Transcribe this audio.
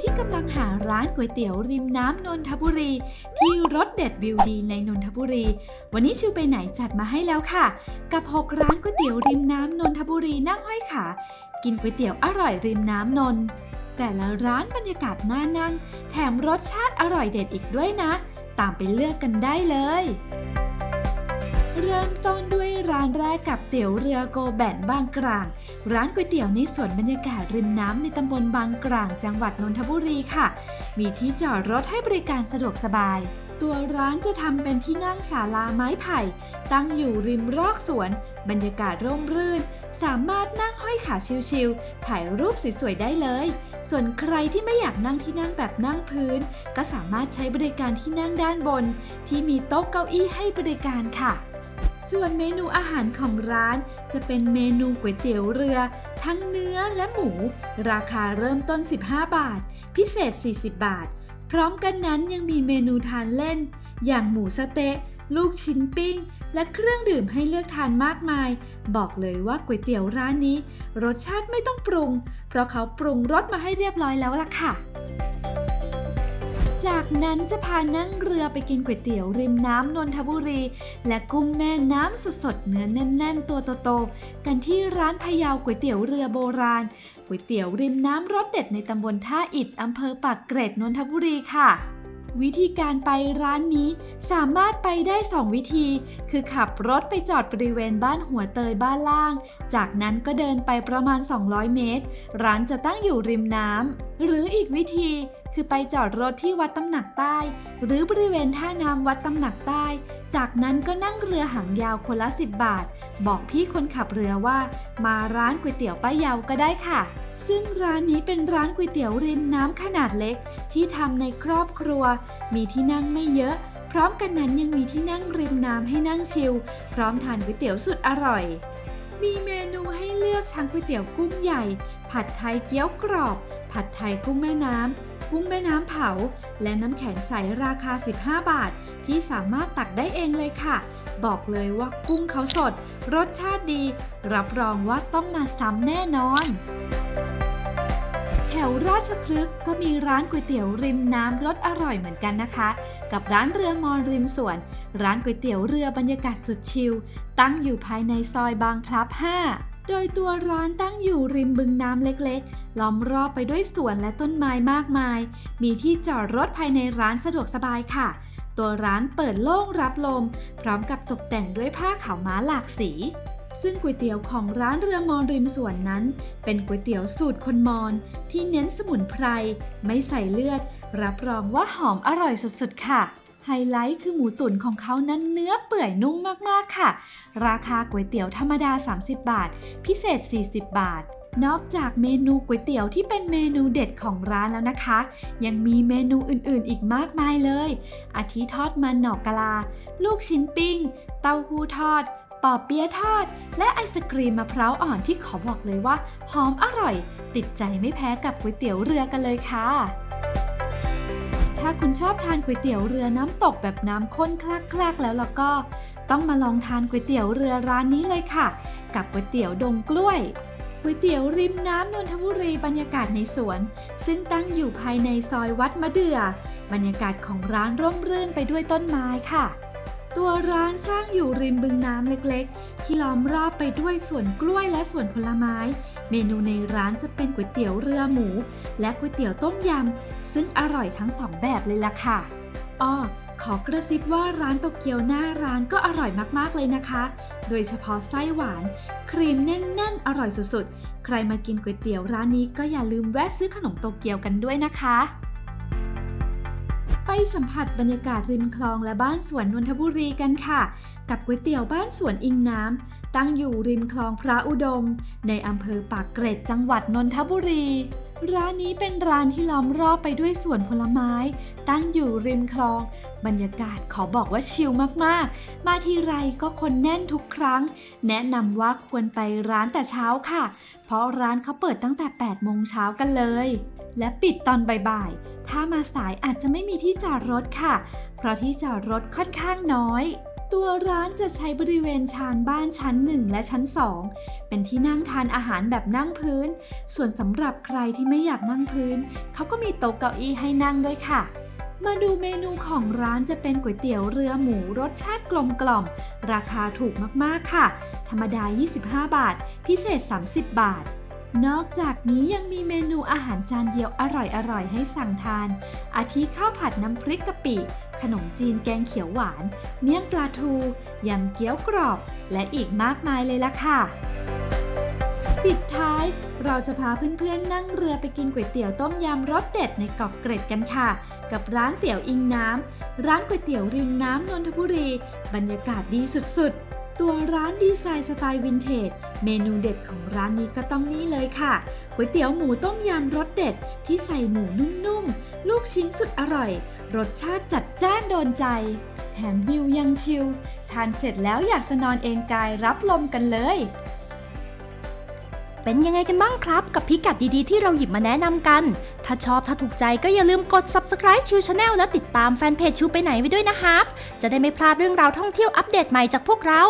ที่กำลังหาร้านก๋วยเตี๋ยวริมน้ำนนทบุรี ที่รสเด็ดวิวดีในนนทบุรี วันนี้ชิวไปไหนจัดมาให้แล้วค่ะ กับ 6 ร้านก๋วยเตี๋ยวริมน้ำนนทบุรีนั่งห้อยขา กินก๋วยเตี๋ยวอร่อยริมน้ำนน แต่ละร้านบรรยากาศน่านั่ง แถมรสชาติอร่อยเด็ดอีกด้วยนะ ตามไปเลือกกันได้เลย เริ่มต้นด้วยร้านแรกกับเตี๋ยวเรือโกแบนบางกลาง ร้านก๋วยเตี๋ยวในสวนบรรยากาศริมน้ำในตำบลบางกลาง จังหวัดนนทบุรีค่ะ มีที่จอดรถให้บริการสะดวกสบาย ตัวร้านจะทำเป็นที่นั่งศาลาไม้ไผ่ ตั้งอยู่ริมรอกสวน บรรยากาศร่มรื่น สามารถนั่งห้อยขาชิลๆถ่ายรูปสวยๆได้เลยส่วนใครที่ไม่อยากนั่งที่นั่งแบบนั่งพื้น ก็สามารถใช้บริการที่นั่งด้านบน ที่มีโต๊ะเก้าอี้ให้บริการค่ะ ส่วนเมนูอาหารของร้าน จะเป็นเมนูก๋วยเตี๋ยวเรือ ทั้งเนื้อและหมู ราคาเริ่มต้น 15 บาท พิเศษ 40 บาท พร้อมกันนั้นยังมีเมนูทานเล่น อย่างหมูสเต๊ะ ลูกชิ้นปิ้ง และเครื่องดื่มให้เลือกทานมากมาย บอกเลยว่าก๋วยเตี๋ยวร้านนี้ รสชาติไม่ต้องปรุง เพราะเขาปรุงรสมาให้เรียบร้อยแล้วล่ะค่ะ จากนั้นจะพานั่งเรือไปกินก๋วยเตี๋ยวริมน้ำนนทบุรี และกุ้งแม่น้ำสดๆเนื้อแน่นๆ ตัวโตๆกันที่ร้านพะเยาก๋วยเตี๋ยวเรือโบราณก๋วยเตี๋ยวริมน้ำรสเด็ดในตำบลท่าอิฐอำเภอปากเกร็ดนนทบุรีค่ะวิธีการไปร้านนี้สามารถไปได้ 2 วิธี คือขับรถไปจอดบริเวณบ้านหัวเตยบ้านล่าง จากนั้นก็เดินไปประมาณ 200 เมตร ร้านจะตั้งอยู่ริมน้ำ หรืออีกวิธีคือไปจอดรถที่วัดตำหนักใต้ หรือบริเวณท่าน้ำวัดตำหนักใต้ จากนั้นก็นั่งเรือหางยาวคนละ 10 บาท บอกพี่คนขับเรือว่า มาร้านก๋วยเตี๋ยวป้ายาวก็ได้ค่ะ ซึ่งร้านนี้เป็นร้านก๋วยเตี๋ยวริมน้ำขนาดเล็ก ที่ทำในครอบครัว มีที่นั่งไม่เยอะพร้อมกันนั้นยังมีที่นั่งริมน้ำให้นั่งชิล พร้อมทานก๋วยเตี๋ยวสุดอร่อย มีเมนูให้เลือกทั้งก๋วยเตี๋ยวกุ้งใหญ่ ผัดไทยเกี๊ยวกรอบ ผัดไทยกุ้งแม่น้ำ กุ้งแม่น้ำเผา และน้ำแข็งใสราคา 15 บาท ที่สามารถตักได้เองเลยค่ะ บอกเลยว่ากุ้งเขาสด รสชาติดี รับรองว่าต้องมาซ้ำแน่นอน แถวราชพฤกษ์ก็มีร้านก๋วยเตี๋ยวริมน้ำรสอร่อยเหมือนกันนะคะ กับร้านเรือมอริมสวน ร้านก๋วยเตี๋ยวเรือบรรยากาศสุดชิล ตั้งอยู่ภายในซอยบางพลับ 5โดยตัวร้านตั้งอยู่ริมบึงน้ำเล็ก ล้อมรอบไปด้วยสวนและต้นไม้มากมาย มีที่จอดรถภายในร้านสะดวกสบายค่ะ ตัวร้านเปิดโล่งรับลม พร้อมกับตกแต่งด้วยผ้าขาวม้าหลากสี ซึ่งก๋วยเตี๋ยวของร้านเรือมอนริมสวนนั้น เป็นก๋วยเตี๋ยวสูตรคนมอญที่เน้นสมุนไพร ไม่ใส่เลือด รับรองว่าหอมอร่อยสุดๆค่ะไฮไลท์คือหมูตุ๋นของเขานั้นเนื้อเปื่อยนุ่มมาก ๆ ค่ะ ราคาก๋วยเตี๋ยวธรรมดา 30 บาท พิเศษ 40 บาท นอกจากเมนูก๋วยเตี๋ยวที่เป็นเมนูเด็ดของร้านแล้วนะคะ ยังมีเมนูอื่นๆ อีกมากมายเลย อาทิทอดมันหนอกกะลา ลูกชิ้นปิ้ง เต้าหู้ทอดปอเปี๊ยะทอด และไอศกรีมมะพร้าวอ่อนที่ขอบอกเลยว่า หอมอร่อย ติดใจไม่แพ้กับก๋วยเตี๋ยวเรือกันเลยค่ะ ถ้าคุณชอบทานก๋วยเตี๋ยวเรือน้ำตกแบบน้ำข้นคลักๆ แล้วแล้วก็ ต้องมาลองทานก๋วยเตี๋ยวเรือร้านนี้เลยค่ะ กับก๋วยเตี๋ยวดงกล้วย ก๋วยเตี๋ยวริมน้ำนนทบุรีบรรยากาศในสวน ซึ่งตั้งอยู่ภายในซอยวัดมะเดื่อบรรยากาศของร้านร่มรื่นไปด้วยต้นไม้ค่ะ ตัวร้านสร้างอยู่ริมบึงน้ำเล็กๆ ที่ล้อมรอบไปด้วยสวนกล้วยและสวนผลไม้ เมนูในร้านจะเป็นก๋วยเตี๋ยวเรือหมู และก๋วยเตี๋ยวต้มยำซึ่งอร่อยทั้งสองแบบเลยล่ะค่ะอ้อ ขอกระซิบว่าร้านโตเกียวหน้าร้านก็อร่อยมากๆเลยนะคะ โดยเฉพาะไส้หวาน ครีมแน่นๆ อร่อยสุดๆ ใครมากินก๋วยเตี๋ยวร้านนี้ก็อย่าลืมแวะซื้อขนมโตเกียวกันด้วยนะคะ ไปสัมผัสบรรยากาศริมคลองและบ้านสวนนนทบุรีกันค่ะ กับก๋วยเตี๋ยวบ้านสวนอิงน้ำตั้งอยู่ริมคลองพระอุดม ในอำเภอปากเกร็ดจังหวัดนนทบุรี ร้านนี้เป็นร้านที่ล้อมรอบไปด้วยสวนผลไม้ ตั้งอยู่ริมคลอง บรรยากาศขอบอกว่าชิลมากๆ มาทีไรก็คนแน่นทุกครั้ง แนะนำว่าควรไปร้านแต่เช้าค่ะ เพราะร้านเขาเปิดตั้งแต่ 8 โมงเช้ากันเลย และปิดตอนบ่ายๆ ถ้ามาสายอาจจะไม่มีที่จอดรถค่ะ เพราะที่จอดรถค่อนข้างน้อย ตัวร้านจะใช้บริเวณชานบ้านชั้น 1 และชั้น 2 เป็นที่นั่งทานอาหารแบบนั่งพื้น ส่วนสำหรับใครที่ไม่อยากนั่งพื้น เขาก็มีโต๊ะเก้าอี้ให้นั่งด้วยค่ะ มาดูเมนูของร้านจะเป็นก๋วยเตี๋ยวเรือหมูรสชาติกลมกล่อม ราคาถูกมากๆค่ะ ธรรมดา 25 บาท พิเศษ 30 บาท นอกจากนี้ยังมีเมนูอาหารจานเดียวอร่อยๆ ให้สั่งทาน อาทิข้าวผัดน้ำพริกกะปิ ขนมจีนแกงเขียวหวาน เมี่ยงปลาทูยำเกี๊ยวกรอบ และอีกมากมายเลยล่ะค่ะ ปิดท้ายเราจะพาเพื่อนๆ นั่งเรือไปกินก๋วยเตี๋ยวต้มยำรสเด็ดในเกาะเกร็ดกันค่ะ กับร้านเตี๋ยวอิงน้ำร้านก๋วยเตี๋ยวริมน้ำนนทบุรี บรรยากาศดีสุดๆ ตัวร้านดีไซน์สไตล์วินเทจ เมนูเด็ดของร้านนี้ก็ต้องนี่เลยค่ะก๋วยเตี๋ยวหมูต้มยำรสเด็ด ที่ใส่หมูนุ่มๆ ลูกชิ้นสุดอร่อย รสชาติจัดจ้านโดนใจ แถมวิวยังชิล ทานเสร็จแล้วอยากจะนอนเอนกายรับลมกันเลย เป็นยังไงกันบ้างครับ กับพิกัดดีๆที่เราหยิบมาแนะนำกัน ถ้าชอบถ้าถูกใจก็อย่าลืมกด subscribe ชิวชาแนลและติดตามแฟนเพจชิวไปไหนไว้ด้วยนะคะจะได้ไม่พลาดเรื่องราวท่องเที่ยวอัปเดตใหม่จากพวกเรา